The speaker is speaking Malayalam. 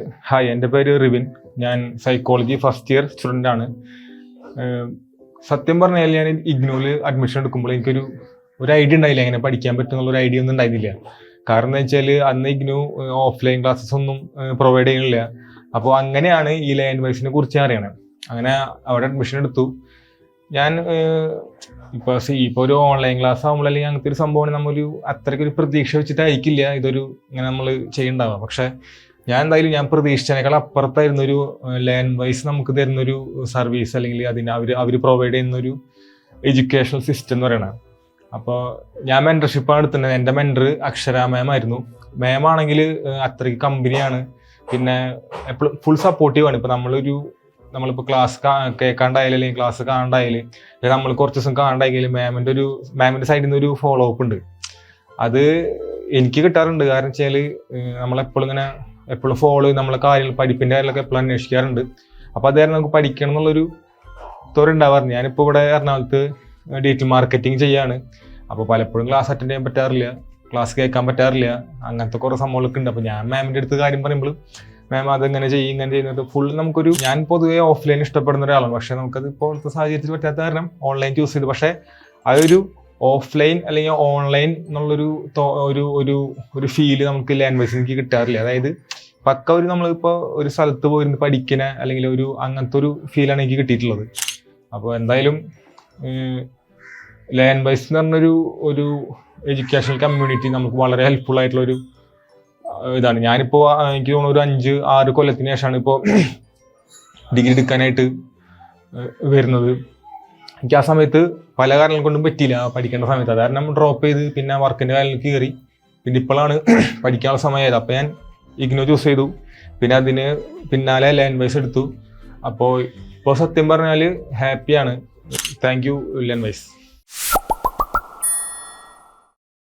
ഹായ് എന്റെ പേര് റിവിൻ ഞാൻ സൈക്കോളജി ഫസ്റ്റ് ഇയർ സ്റ്റുഡന്റ് ആണ്. സത്യം പറഞ്ഞാൽ ഞാൻ ഇഗ്നോയിൽ അഡ്മിഷൻ എടുക്കുമ്പോൾ എനിക്കൊരു ഒരു ഐഡിയ ഉണ്ടായില്ല എങ്ങനെ പഠിക്കാൻ പറ്റുന്നുള്ള ഒരു ഐഡിയ ഒന്നും ഉണ്ടായിരുന്നില്ല. കാരണം എന്താ വെച്ചാൽ അന്ന് ഇഗ്നു ഓഫ്ലൈൻ ക്ലാസ്സസ് ഒന്നും പ്രൊവൈഡ് ചെയ്യുന്നില്ല. അപ്പോൾ അങ്ങനെയാണ് ഈ ലാംഗ്വേജിനെ കുറിച്ച് അറിയണത്. അങ്ങനെ അവിടെ അഡ്മിഷൻ എടുത്തു. ഞാൻ ഇപ്പോൾ ഇപ്പോൾ ഒരു ഓൺലൈൻ ക്ലാസ് ആകുമ്പോൾ അല്ലെങ്കിൽ അങ്ങനത്തെ ഒരു സംഭവമാണ് നമ്മളൊരു അത്രയ്ക്കൊരു പ്രതീക്ഷ വെച്ചിട്ടായിരിക്കില്ല ഇതൊരു ഇങ്ങനെ നമ്മൾ ചെയ്യണ്ടാവുക. പക്ഷേ ഞാൻ എന്തായാലും ഞാൻ പ്രതീക്ഷിച്ചതിനേക്കാൾ അപ്പുറത്തായിരുന്നു ഒരു ലാൻഡ് വൈസ് നമുക്ക് തരുന്നൊരു സർവീസ് അല്ലെങ്കിൽ അതിന് അവർ അവർ പ്രൊവൈഡ് ചെയ്യുന്ന ഒരു എഡ്യൂക്കേഷണൽ സിസ്റ്റം എന്ന് പറയുന്നത് അപ്പോൾ ഞാൻ മെന്റർഷിപ്പാണ് എടുത്തിട്ടുണ്ട് എന്റെ മെന്റർ അക്ഷര മാം ആയിരുന്നു. മാം ആണെങ്കിൽ അത്രയ്ക്ക് കമ്പനിയാണ് പിന്നെ എപ്പോഴും ഫുൾ സപ്പോർട്ടീവ് ആണ്. ഇപ്പോൾ നമ്മളൊരു നമ്മളിപ്പോൾ ക്ലാസ് കേൾക്കാണ്ടായാലും അല്ലെങ്കിൽ ക്ലാസ് കാണണ്ടായാലും നമ്മൾ കുറച്ച് ദിവസം കാണണ്ടായെങ്കിലും മാമിന്റെ ഒരു മാമിന്റെ സൈഡിൽ നിന്ന് ഒരു ഫോളോ അപ്പ് ഉണ്ട്. അത് എനിക്ക് കിട്ടാറുണ്ട്. കാരണം വെച്ചാൽ നമ്മളെപ്പോഴും ഇങ്ങനെ എപ്പോഴും ഫോളോ ചെയ്ത് നമ്മളെ കാര്യങ്ങൾ പഠിപ്പിന്റെ കാര്യങ്ങളൊക്കെ എപ്പോഴും അന്വേഷിക്കാറുണ്ട്. അപ്പോൾ കാരണം നമുക്ക് പഠിക്കണം എന്നുള്ളൊരു തോര ഉണ്ടാവാറുണ്ട് ഞാനിപ്പോൾ ഇവിടെ എറണാകുളത്ത് ഡിജിറ്റൽ മാർക്കറ്റിംഗ് ചെയ്യാണ്. അപ്പോൾ പലപ്പോഴും ക്ലാസ് അറ്റൻഡ് ചെയ്യാൻ പറ്റാറില്ല. ക്ലാസ് കേൾക്കാൻ പറ്റാറില്ല. അങ്ങനത്തെ കുറേ സംഭവങ്ങളൊക്കെ ഉണ്ട്. അപ്പോൾ ഞാൻ മാമിന്റെ അടുത്ത് കാര്യം പറയുമ്പോൾ മാം അതെങ്ങനെ ചെയ്യും ഇങ്ങനെ ചെയ്യുന്നത് ഫുൾ നമുക്കൊരു ഞാൻ പൊതുവേ ഓഫ്ലൈൻ ഇഷ്ടപ്പെടുന്ന ഒരാളാണ്. പക്ഷേ നമുക്കത് ഇപ്പോഴത്തെ സാഹചര്യത്തിൽ പറ്റാത്ത കാരണം ഓൺലൈൻ ചൂസ് ചെയ്തു. പക്ഷേ അതൊരു ഓഫ്ലൈൻ അല്ലെങ്കിൽ ഓൺലൈൻ എന്നുള്ളൊരു ഒരു ഒരു ഒരു ഫീൽ നമുക്ക് ലാംഗ്വേജ് എനിക്ക് കിട്ടാറില്ല. അതായത് പക്ക ഒരു നമ്മളിപ്പോൾ ഒരു സ്ഥലത്ത് പോയിരുന്ന് പഠിക്കുന്ന അല്ലെങ്കിൽ ഒരു അങ്ങനത്തെ ഒരു ഫീലാണ് എനിക്ക് കിട്ടിയിട്ടുള്ളത്. അപ്പോൾ എന്തായാലും ലാംഗ്വേജ് എന്ന് പറഞ്ഞൊരു ഒരു എഡ്യൂക്കേഷണൽ കമ്മ്യൂണിറ്റി നമുക്ക് വളരെ ഹെൽപ്ഫുൾ ആയിട്ടുള്ളൊരു ഇതാണ്. ഞാനിപ്പോൾ എനിക്ക് തോന്നുന്നു ഒരു അഞ്ച് ആറ് കൊല്ലത്തിന് ശേഷമാണ് ഇപ്പോൾ ഡിഗ്രി എടുക്കാനായിട്ട് വരുന്നത്. എനിക്ക് ആ സമയത്ത് പല കാരണങ്ങൾ കൊണ്ടും പറ്റിയില്ല പഠിക്കേണ്ട സമയത്ത്. അത് കാരണം ഡ്രോപ്പ് ചെയ്ത് പിന്നെ വർക്കിന്റെ കാര്യങ്ങൾ കയറി. പിന്നെ ഇപ്പോഴാണ് പഠിക്കാനുള്ള സമയമായത്. അപ്പോൾ ഞാൻ ഇഗ്നോ ചൂസ് ചെയ്തു. പിന്നെ അതിന് പിന്നാലെ ലാൻഡ് എടുത്തു. അപ്പോൾ ഇപ്പോൾ സത്യം പറഞ്ഞാൽ ഹാപ്പിയാണ് താങ്ക് യു ലാൻഡ് വൈസ്